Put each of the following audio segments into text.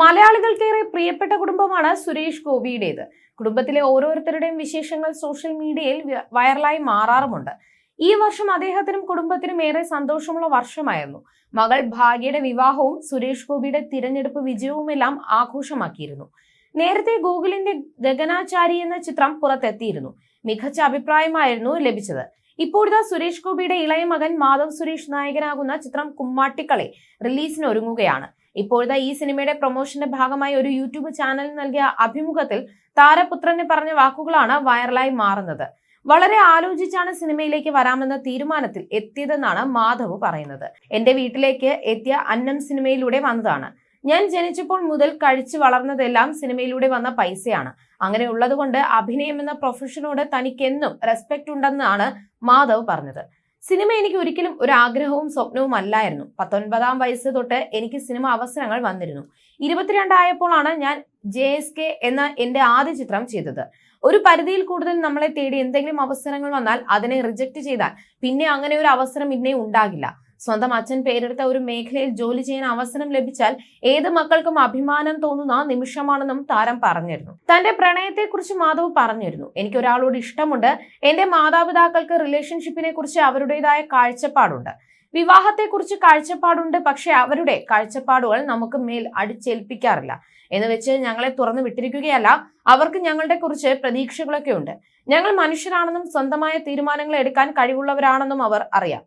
മലയാളികൾക്കേറെ പ്രിയപ്പെട്ട കുടുംബമാണ് സുരേഷ് ഗോപിയുടേത്. കുടുംബത്തിലെ ഓരോരുത്തരുടെയും വിശേഷങ്ങൾ സോഷ്യൽ മീഡിയയിൽ വൈറലായി മാറാറുമുണ്ട്. ഈ വർഷം അദ്ദേഹത്തിനും കുടുംബത്തിനും ഏറെ സന്തോഷമുള്ള വർഷമായിരുന്നു. മകൾ ഭാഗ്യയുടെ വിവാഹവും സുരേഷ് ഗോപിയുടെ തിരഞ്ഞെടുപ്പ് വിജയവുമെല്ലാം ആഘോഷമാക്കിയിരുന്നു. നേരത്തെ ഗൂഗിളിന്റെ ഗഗനാചാരി എന്ന ചിത്രം പുറത്തെത്തിയിരുന്നു. മികച്ച അഭിപ്രായമായിരുന്നു ലഭിച്ചത്. ഇപ്പോഴത്തെ സുരേഷ് ഗോപിയുടെ ഇളയ മകൻ മാധവ് സുരേഷ് നായകനാകുന്ന ചിത്രം കുമ്മാട്ടിക്കളെ റിലീസിന് ഒരുങ്ങുകയാണ് ഇപ്പോഴത്തെ ഈ സിനിമയുടെ പ്രൊമോഷന്റെ ഭാഗമായി ഒരു യൂട്യൂബ് ചാനലിൽ നൽകിയ അഭിമുഖത്തിൽ താരപുത്രനെ പറഞ്ഞ വാക്കുകളാണ് വൈറലായി മാറുന്നത്. വളരെ ആലോചിച്ചാണ് സിനിമയിലേക്ക് വരാമെന്ന തീരുമാനത്തിൽ എത്തിയതെന്നാണ് മാധവ് പറയുന്നത്. എന്റെ വീട്ടിലേക്ക് എത്തിയ അന്നം സിനിമയിലൂടെ വന്നതാണ്. ഞാൻ ജനിച്ചപ്പോൾ മുതൽ കഴിച്ചു വളർന്നതെല്ലാം സിനിമയിലൂടെ വന്ന പൈസയാണ്. അങ്ങനെ ഉള്ളതുകൊണ്ട് അഭിനയം എന്ന പ്രൊഫഷനോട് തനിക്കെന്നും റെസ്പെക്ട് ഉണ്ടെന്നാണ് മാധവ് പറഞ്ഞത്. സിനിമ എനിക്ക് ഒരിക്കലും ഒരു ആഗ്രഹവും സ്വപ്നവും അല്ലായിരുന്നു. പത്തൊൻപതാം വയസ്സ് തൊട്ട് എനിക്ക് സിനിമ അവസരങ്ങൾ വന്നിരുന്നു. ഇരുപത്തിരണ്ടായപ്പോഴാണ് ഞാൻ ജെ എസ് കെ എന്ന എന്റെ ആദ്യ ചിത്രം ചെയ്തത്. ഒരു പരിധിയിൽ കൂടുതൽ നമ്മളെ തേടി എന്തെങ്കിലും അവസരങ്ങൾ വന്നാൽ അതിനെ റിജക്റ്റ് ചെയ്താൽ പിന്നെ അങ്ങനെ ഒരു അവസരം ഇന്നേ ഉണ്ടാകില്ല. സ്വന്തം അച്ഛൻ പേരെടുത്ത ഒരു മേഖലയിൽ ജോലി ചെയ്യാൻ അവസരം ലഭിച്ചാൽ ഏത് മക്കൾക്കും അഭിമാനം തോന്നുന്ന നിമിഷമാണെന്നും താരം പറഞ്ഞിരുന്നു. തന്റെ പ്രണയത്തെക്കുറിച്ച് മാധവ് പറഞ്ഞിരുന്നു. എനിക്ക് ഒരാളോട് ഇഷ്ടമുണ്ട്. എന്റെ മാതാപിതാക്കൾക്ക് റിലേഷൻഷിപ്പിനെ കുറിച്ച് അവരുടേതായ കാഴ്ചപ്പാടുണ്ട്. വിവാഹത്തെക്കുറിച്ച് കാഴ്ചപ്പാടുണ്ട് പക്ഷെ അവരുടെ കാഴ്ചപ്പാടുകൾ നമുക്ക് മേൽ അടിച്ചേൽപ്പിക്കാറില്ല. എന്ന് വെച്ച് ഞങ്ങളെ തുറന്നു വിട്ടിരിക്കുകയല്ല അവർക്ക് ഞങ്ങളുടെ കുറിച്ച് പ്രതീക്ഷകളൊക്കെ ഉണ്ട് ഞങ്ങൾ മനുഷ്യരാണെന്നും സ്വന്തമായ തീരുമാനങ്ങൾ എടുക്കാൻ കഴിവുള്ളവരാണെന്നും അവർ അറിയാം.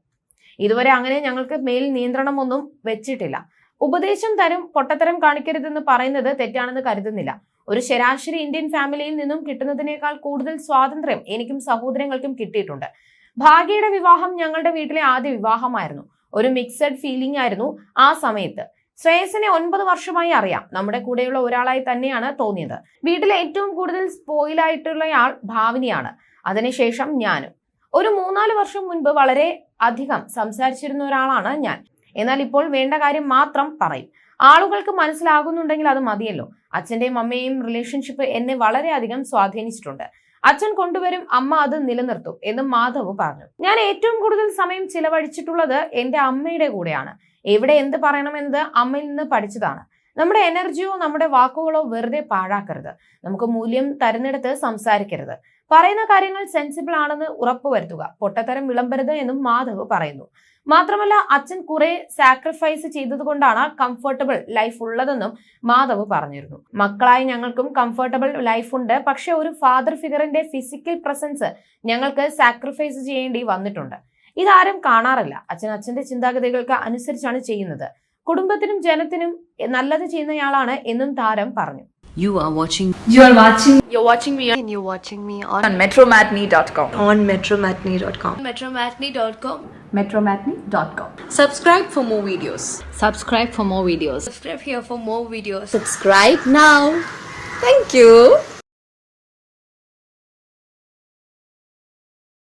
ഇതുവരെ അങ്ങനെ ഞങ്ങൾക്ക് മേൽ നിയന്ത്രണമൊന്നും വെച്ചിട്ടില്ല. ഉപദേശം തരും പൊട്ടത്തരം കാണിക്കരുതെന്ന് പറയുന്നത് തെറ്റാണെന്ന് കരുതുന്നില്ല. ഒരു ശരാശരി ഇന്ത്യൻ ഫാമിലിയിൽ നിന്നും കിട്ടുന്നതിനേക്കാൾ കൂടുതൽ സ്വാതന്ത്ര്യം എനിക്കും സഹോദരങ്ങൾക്കും കിട്ടിയിട്ടുണ്ട്. ഭാഗ്യയുടെ വിവാഹം ഞങ്ങളുടെ വീട്ടിലെ ആദ്യ വിവാഹമായിരുന്നു. ഒരു മിക്സഡ് ഫീലിംഗ് ആയിരുന്നു ആ സമയത്ത്. ശ്രേയസിനെ ഒൻപത് വർഷമായി അറിയാം. നമ്മുടെ കൂടെയുള്ള ഒരാളായി തന്നെയാണ് തോന്നിയത്. വീട്ടിലെ ഏറ്റവും കൂടുതൽ സ്പോയിലായിട്ടുള്ളയാൾ ഭാവിനിയാണ്. അതിനുശേഷം ഞാനും. ഒരു മൂന്നാൽ വർഷം മുൻപ് വളരെ അധികം സംസാരിച്ചിരുന്ന ഒരാളാണ് ഞാൻ. എന്നാൽ ഇപ്പോൾ വേണ്ട കാര്യം മാത്രം പറയും. ആളുകൾക്ക് മനസ്സിലാകുന്നുണ്ടെങ്കിൽ അത് മതിയല്ലോ. അച്ഛന്റെയും അമ്മയും റിലേഷൻഷിപ്പ് എന്നെ വളരെയധികം സ്വാധീനിച്ചിട്ടുണ്ട്. അച്ഛൻ കൊണ്ടുവരും അമ്മ അത് നിലനിർത്തും എന്ന് മാധവ് പറഞ്ഞു. ഞാൻ ഏറ്റവും കൂടുതൽ സമയം ചിലവഴിച്ചിട്ടുള്ളത് എന്റെ അമ്മയുടെ കൂടെയാണ്. എവിടെ എന്ത് പറയണമെന്നത് അമ്മയിൽ നിന്ന് പഠിച്ചതാണ്. നമ്മുടെ എനർജിയോ നമ്മുടെ വാക്കുകളോ വെറുതെ പാഴാക്കരുത്. നമുക്ക് മൂല്യം തരുന്നിടത്ത് സംസാരിക്കരുത്. പറയുന്ന കാര്യങ്ങൾ സെൻസിബിൾ ആണെന്ന് ഉറപ്പുവരുത്തുക. പൊട്ടത്തരം വിളമ്പരുത് എന്നും മാധവ് പറയുന്നു. മാത്രമല്ല അച്ഛൻ കുറെ സാക്രിഫൈസ് ചെയ്തതുകൊണ്ടാണ് കംഫർട്ടബിൾ ലൈഫ് ഉള്ളതെന്നും മാധവ് പറഞ്ഞിരുന്നു. മക്കളായി ഞങ്ങൾക്കും കംഫർട്ടബിൾ ലൈഫ് ഉണ്ട്. പക്ഷെ ഒരു ഫാദർ ഫിഗറിന്റെ ഫിസിക്കൽ പ്രസൻസ് ഞങ്ങൾക്ക് സാക്രിഫൈസ് ചെയ്യേണ്ടി വന്നിട്ടുണ്ട്. ഇതാരും കാണാറില്ല. അച്ഛൻ അച്ഛന്റെ ചിന്താഗതികൾക്ക് അനുസരിച്ചാണ് ചെയ്യുന്നത്. കുടുംബത്തിനും ജനത്തിനും നല്ലത് ചെയ്യുന്നയാളാണ് എന്നും താരം പറഞ്ഞു You are watching You are watching You're watching me and you're watching me on, on metromatney.com. on metromatney.com. Metromatney.com. metromatney.com. Subscribe for more videos. subscribe for more videos. Subscribe here for more videos. Subscribe now. Thank you.